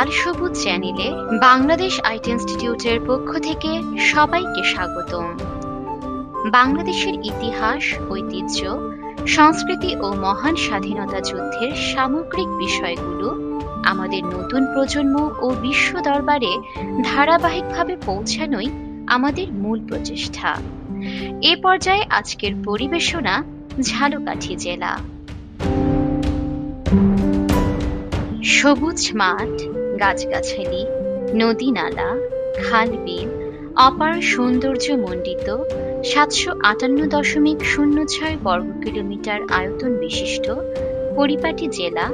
লাল সবুজ চ্যানেলে বাংলাদেশ আইটি ইনস্টিটিউটের পক্ষ থেকে সবাইকে স্বাগতম। বাংলাদেশের ইতিহাস, ঐতিহ্য, সংস্কৃতি ও মহান স্বাধীনতা যুদ্ধের সামগ্রিক বিষয়গুলো আমাদের নতুন প্রজন্ম ও বিশ্ব দরবারে ধারাবাহিকভাবে পৌঁছানোই আমাদের মূল প্রচেষ্টা। এ পর্যায়ে আজকের পরিবেশনা, ঝালকাঠি জেলা। সবুজ মাঠ গাছগাছালি, নদী নালা খাল বিল অপার সৌন্দর্য মণ্ডিত সাতশো আটান্ন দশমিক শূন্য ছয় বর্গ কিলোমিটার আয়তন বিশিষ্ট পরিপাটি জেলা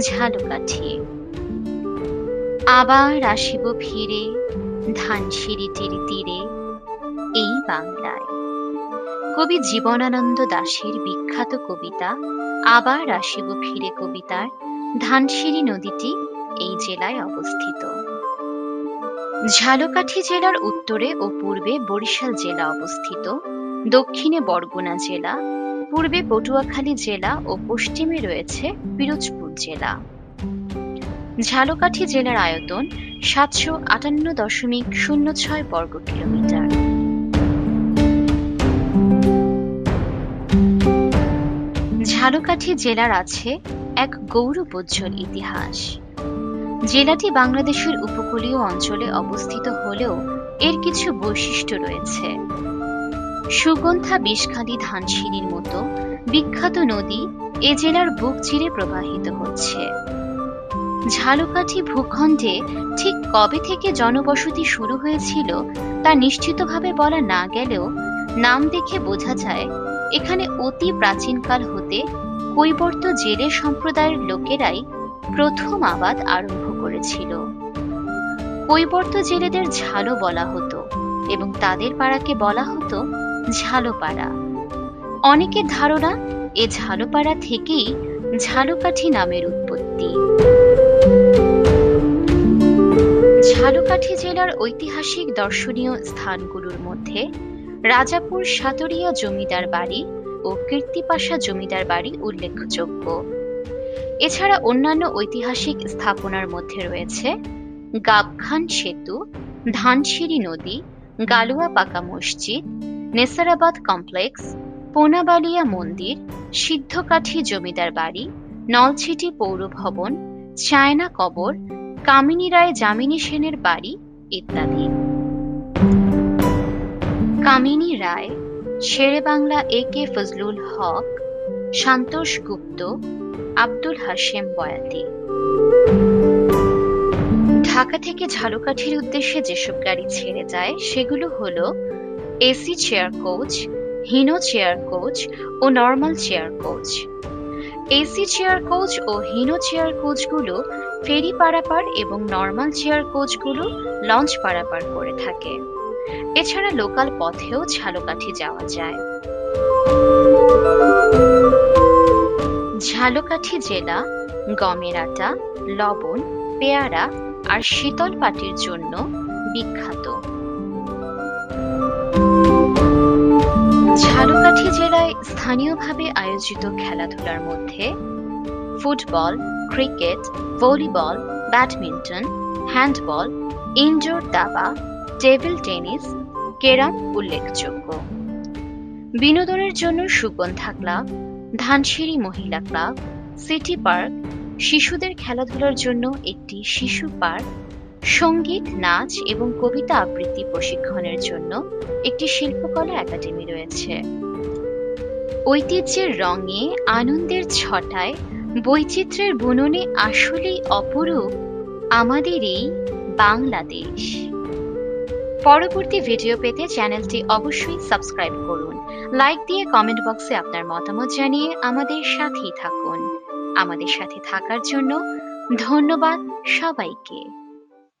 ঝালকাঠি। আবার আসিব ফিরে ধানসিঁড়িটির তীরে এই বাংলায়। কবি জীবনানন্দ দাশের বিখ্যাত কবিতা, আবার আসিব ফিরে কবিতার ধানসিঁড়ি নদীটি এই জেলায় অবস্থিত। ঝালকাঠি জেলার উত্তরে ও পূর্বে বরিশাল জেলা অবস্থিত। দক্ষিণে বরগুনা জেলা, পূর্বে পটুয়াখালী জেলা ও পশ্চিমে রয়েছে পিরোজপুর জেলা। ঝালকাঠি জেলার আয়তন সাতশো আটান্ন দশমিক শূন্য ছয় বর্গ কিলোমিটার। ঝালকাঠি জেলার আছে এক গৌরবোজ্জ্বল ইতিহাস। জেলাটি বাংলাদেশের উপকূলীয় অঞ্চলে অবস্থিত হলেও এর কিছু বৈশিষ্ট্য রয়েছে। সুগন্ধা বিষখালী ধানসিঁড়ির মতো বিখ্যাত নদী এ জেলার বুক চিরে প্রবাহিত হচ্ছে। ঝালকাঠি ভূখণ্ডে ঠিক কবে থেকে জনবসতি শুরু হয়েছিল তা নিশ্চিতভাবে বলা না গেলেও নাম দেখে বোঝা যায়, এখানে অতি প্রাচীনকাল হতে কৈবর্ত জেলে সম্প্রদায়ের লোকেরাই প্রথম আবাদ আরম্ভ করেছিল কৈবর্ত জেলেদের ঝালো বলা হতো এবং তাদের পাড়াকে বলা হতো ঝালোপাড়া। অনেকের ধারণা, এ ঝালোপাড়া থেকেই ঝালকাঠি নামের উৎপত্তি। ঝালকাঠি জেলার ঐতিহাসিক দর্শনীয় স্থানগুলোর মধ্যে রাজাপুর সাতরিয়া জমিদার বাড়ি ও কীর্তিপাশা জমিদার বাড়ি উল্লেখযোগ্য। এছাড়া অন্যান্য ঐতিহাসিক স্থাপনার মধ্যে রয়েছে গাবখান সেতু, ধানসিঁড়ি নদী, গালুয়া পাকা মসজিদ, নেসারাবাদ কমপ্লেক্স, পোনাবালিয়া মন্দির, সিদ্ধকাঠি জমিদার বাড়ি, নলছিটি পৌর ভবন চায়না কবর, কামিনী রায় যামিনী সেনের বাড়ি ইত্যাদি। কামিনী রায় শেরে বাংলা এ কে ফজলুল হক, সন্তোষ গুপ্ত আব্দুল হাশেম বয়াতি। ঢাকা থেকে ঝালকাঠির উদ্দেশ্যে যেসব গাড়ি ছেড়ে যায়, সেগুলো হলো AC chair coach, Hino chair coach ও normal chair coach. AC chair coach ও হিনো চেয়ার কোচগুলো ফেরি পারাপার এবং নর্মাল চেয়ার কোচগুলো লঞ্চ পারাপার করে থাকে। এছাড়া লোকাল পথেও ঝালকাঠি যাওয়া যায়। ঝালকাঠি জেলা, গমের আটা, লবণ, পেয়ারা আর শীতল পাটির জন্য বিখ্যাত। ঝালকাঠি জেলায় স্থানীয়ভাবে আয়োজিত খেলাধুলার মধ্যে football, cricket, volleyball, badminton, handball, indoor দাবা, টেবিল টেনিস কেরাম উল্লেখযোগ্য। বিনোদনের জন্য সুগন্ধা ক্লাব ধানসিঁড়ি মহিলা ক্লাব সিটি পার্ক শিশুদের খেলাধুলার জন্য একটি শিশু পার্ক, সংগীত, নাচ এবং কবিতা আবৃত্তি প্রশিক্ষণের জন্য একটি শিল্পকলা একাডেমি রয়েছে। ঐতিহ্যের রঙে আনন্দের ছটায় বৈচিত্র্যের বুননে আসলেই অপরূপ আমাদের এই বাংলাদেশ। পরবর্তী ভিডিও পেতে চ্যানেলটি অবশ্যই সাবস্ক্রাইব করুন। লাইক দিয়ে কমেন্ট বক্সে আপনার মতামত জানিয়ে আমাদের সাথেই থাকুন। আমাদের সাথে থাকার জন্য ধন্যবাদ সবাইকে।